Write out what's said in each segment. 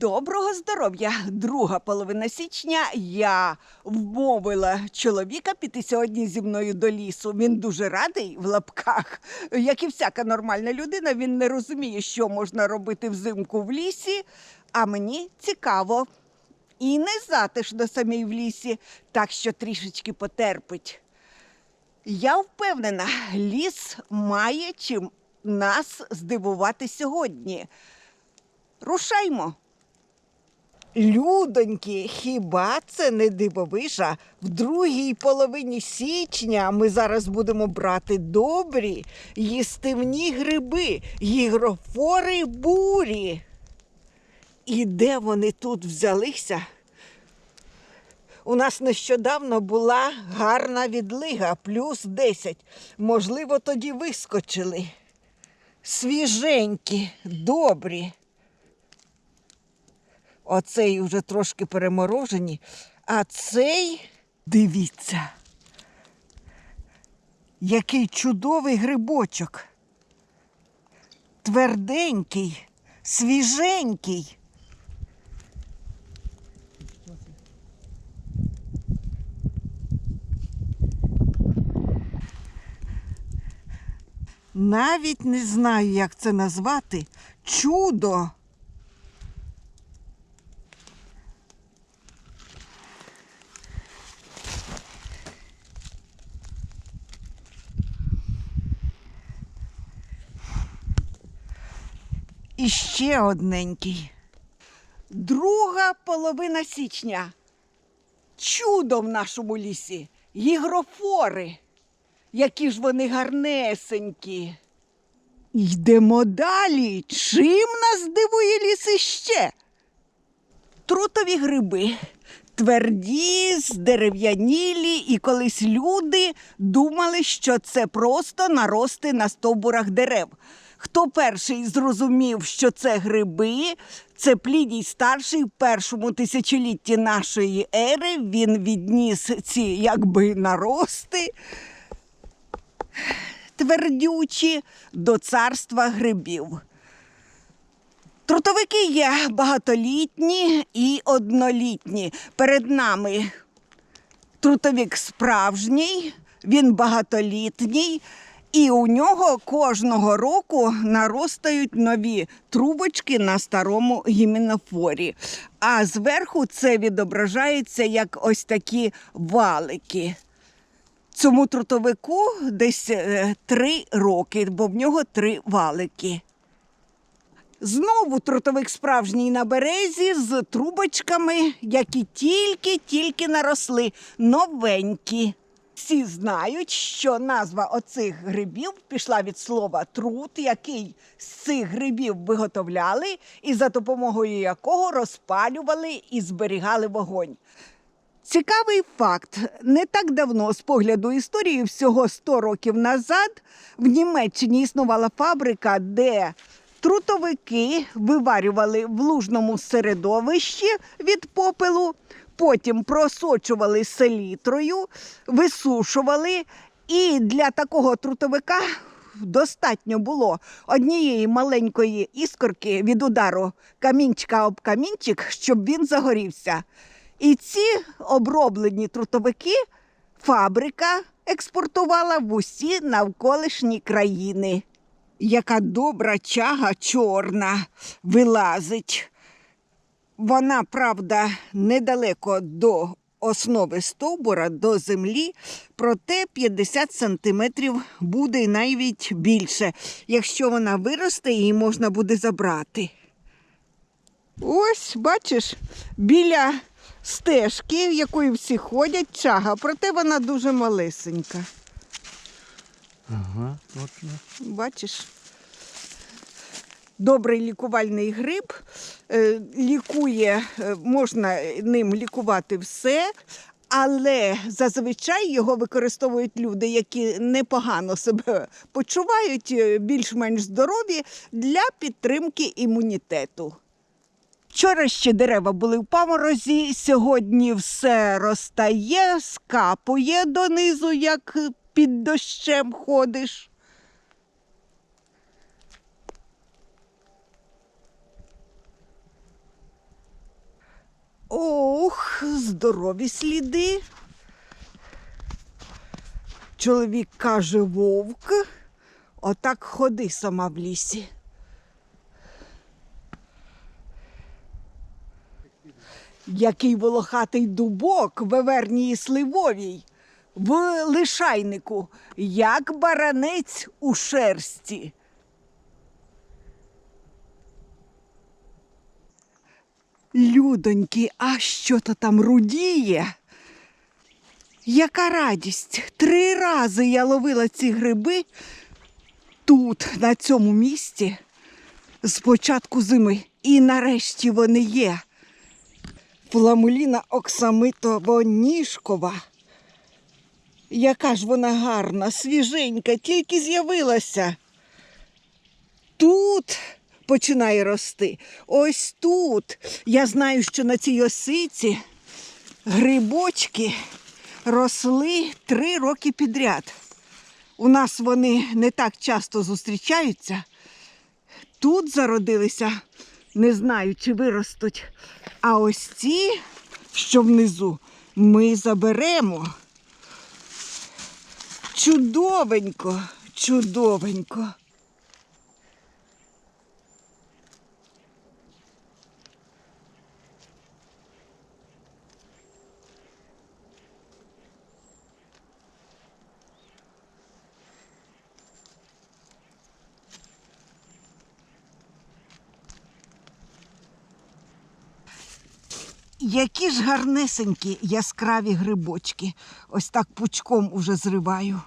Доброго здоров'я! Друга половина січня я вмовила чоловіка піти сьогодні зі мною до лісу. Він дуже радий в лапках. Як і всяка нормальна людина, він не розуміє, що можна робити взимку в лісі. А мені цікаво. І не затишно самій в лісі, так що трішечки потерпить. Я впевнена, ліс має чим нас здивувати сьогодні. Рушаймо. Людоньки, хіба це не дивовижа? В другій половині січня ми зараз будемо брати добрі їстивні гриби, гігрофори бурі. І де вони тут взялися? У нас нещодавно була гарна відлига, плюс 10. Можливо, тоді вискочили. Свіженькі, добрі. Оцей вже трошки переморожені, а цей дивіться. Який чудовий грибочок. Тверденький, свіженький. Навіть не знаю, як це назвати. Чудо. І ще одненький. Друга половина січня. Чудо в нашому лісі. Гігрофори. Які ж вони гарнесенькі. Йдемо далі. Чим нас дивує ліс іще? Трутові гриби. Тверді, здерев'янілі, і колись люди думали, що це просто нарости на стовбурах дерев. Хто перший зрозумів, що це гриби, це Плідій старший в першому тисячолітті нашої ери. Він відніс ці якби нарости твердючі до царства грибів. Трутовики є багатолітні і однолітні. Перед нами трутовик справжній, він багатолітній, і у нього кожного року наростають нові трубочки на старому гіменофорі. А зверху це відображається як ось такі валики. Цьому трутовику десь е, три роки, бо в нього три валики. Знову трутовик справжній на березі з трубочками, які тільки-тільки наросли, новенькі. Всі знають, що назва оцих грибів пішла від слова трут, який з цих грибів виготовляли, і за допомогою якого розпалювали і зберігали вогонь. Цікавий факт: не так давно, з погляду історії, всього 100 років назад, в Німеччині існувала фабрика, де трутовики виварювали в лужному середовищі від попелу, потім просочували селітрою, висушували. І для такого трутовика достатньо було однієї маленької іскорки від удару камінчика об камінчик, щоб він загорівся. І ці оброблені трутовики фабрика експортувала в усі навколишні країни. Яка добра чага чорна вилазить. Вона, правда, недалеко до основи стовбура, до землі, проте 50 сантиметрів буде навіть більше. Якщо вона виросте, її можна буде забрати. Ось, бачиш, біля стежки, якою всі ходять, чага, проте вона дуже малесенька. Ага, точно. Бачиш? Добрий лікувальний гриб. Е, Лікує, е, можна ним лікувати все, але зазвичай його використовують люди, які непогано себе почувають, е, більш-менш здорові для підтримки імунітету. Вчора ще дерева були в паморозі, сьогодні все розтає, скапує донизу, як під дощем ходиш. Здорові сліди. Чоловік каже вовк. Отак ходи сама в лісі. Який волохатий дубок в Евернії Сливовій, в лишайнику, як баранець у шерсті. Людоньки, а що то там рудіє? Яка радість! Три рази я ловила ці гриби тут, на цьому місці, з початку зими. І нарешті вони є. Фламуліна оксамитово-ніжкова. Яка ж вона гарна, свіженька, тільки з'явилася. Тут починає рости. Ось тут. Я знаю, що на цій осиці грибочки росли три роки підряд. У нас вони не так часто зустрічаються. Тут зародилися, не знаю, чи виростуть. А ось ці, що внизу, ми заберемо. Чудовенько, чудовенько. Які ж гарнесенькі яскраві грибочки. Ось так пучком уже зриваю.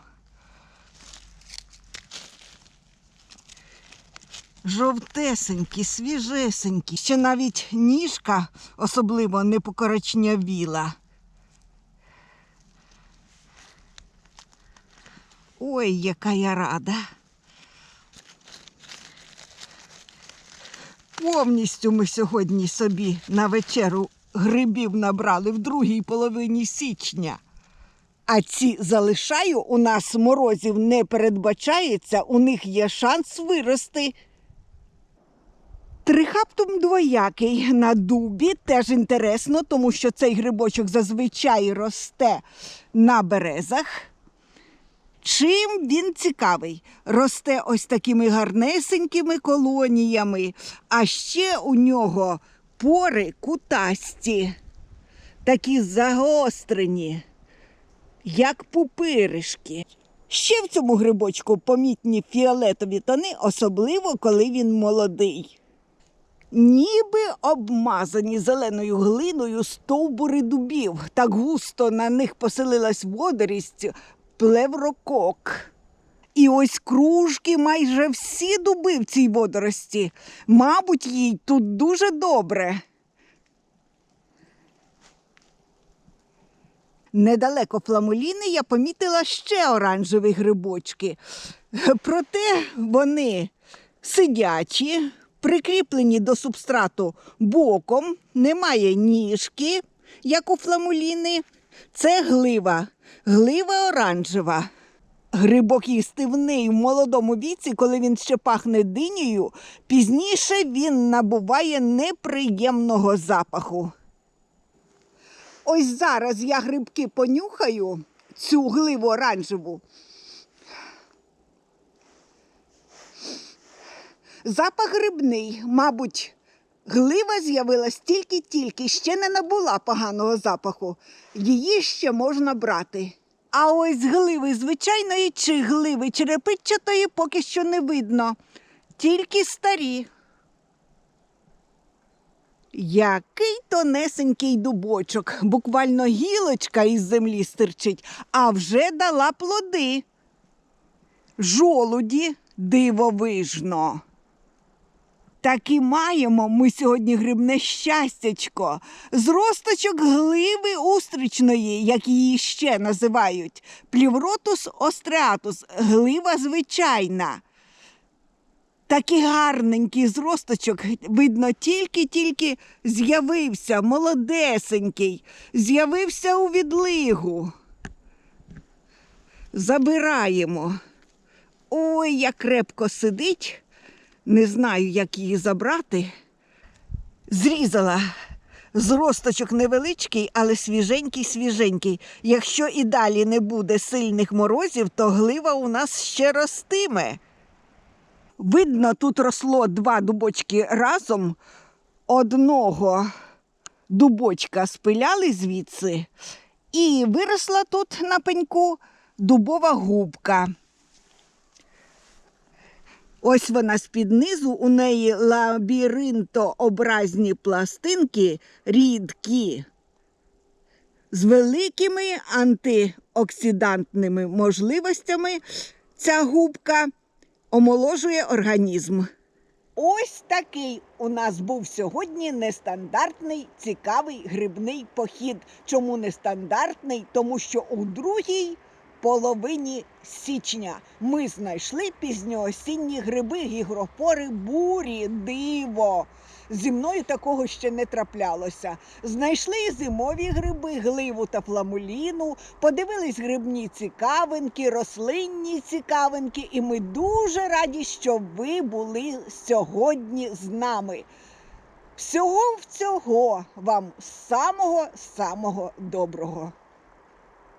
Жовтесенькі, свіжесенькі. Ще навіть ніжка особливо не покорочнявіла. Ой, яка я рада. Повністю ми сьогодні собі на вечеру грибів набрали в другій половині січня. А ці залишаю, у нас морозів не передбачається, у них є шанс вирости. Трихаптум двоякий на дубі теж інтересно, тому що цей грибочок зазвичай росте на березах. Чим він цікавий? Росте ось такими гарнесенькими колоніями, а ще у нього пори кутасті, такі загострені, як пупиришки. Ще в цьому грибочку помітні фіолетові тони, особливо коли він молодий. Ніби обмазані зеленою глиною стовбури дубів, так густо на них поселилась водорість, плеврокок. І ось кружки майже всі дуби в цій водорості. Мабуть, їй тут дуже добре. Недалеко фламуліни я помітила ще оранжеві грибочки. Проте вони сидячі, прикріплені до субстрату боком, немає ніжки, як у фламуліни. Це глива, глива оранжева. Грибок їстивний в молодому віці, коли він ще пахне динею, пізніше він набуває неприємного запаху. Ось зараз я грибки понюхаю, цю гливу оранжеву. Запах грибний, мабуть, глива з'явилась тільки-тільки, ще не набула поганого запаху. Її ще можна брати. А ось гливи звичайної чи гливи черепичатої поки що не видно, тільки старі. Який тонесенький дубочок, буквально гілочка із землі стирчить, а вже дала плоди. Жолуді дивовижно. Так і маємо ми сьогодні грибне щастячко, зросточок гливи устричної, як її ще називають, плівротус остреатус, глива звичайна. Такий гарненький зросточок, видно, тільки-тільки з'явився, молодесенький, з'явився у відлигу. Забираємо. Ой, як крепко сидить. Не знаю, як її забрати. Зрізала Зросточок невеличкий, але свіженький, свіженький. Якщо і далі не буде сильних морозів, то глива у нас ще ростиме. Видно, тут росло два дубочки разом. Одного дубочка спиляли звідси, і виросла тут на пеньку дубова губка. Ось вона з-під низу, у неї лабіринтообразні пластинки рідкі, з великими антиоксидантними можливостями. Ця губка омоложує організм. Ось такий у нас був сьогодні нестандартний цікавий грибний похід. Чому нестандартний? Тому що у другій половині січня ми знайшли пізньоосінні гриби, гігропори, бурі, диво. Зі мною такого ще не траплялося. Знайшли зимові гриби, гливу та фламуліну, подивились грибні цікавинки, рослинні цікавинки, і ми дуже раді, що ви були сьогодні з нами. Всього всього вам самого самого доброго.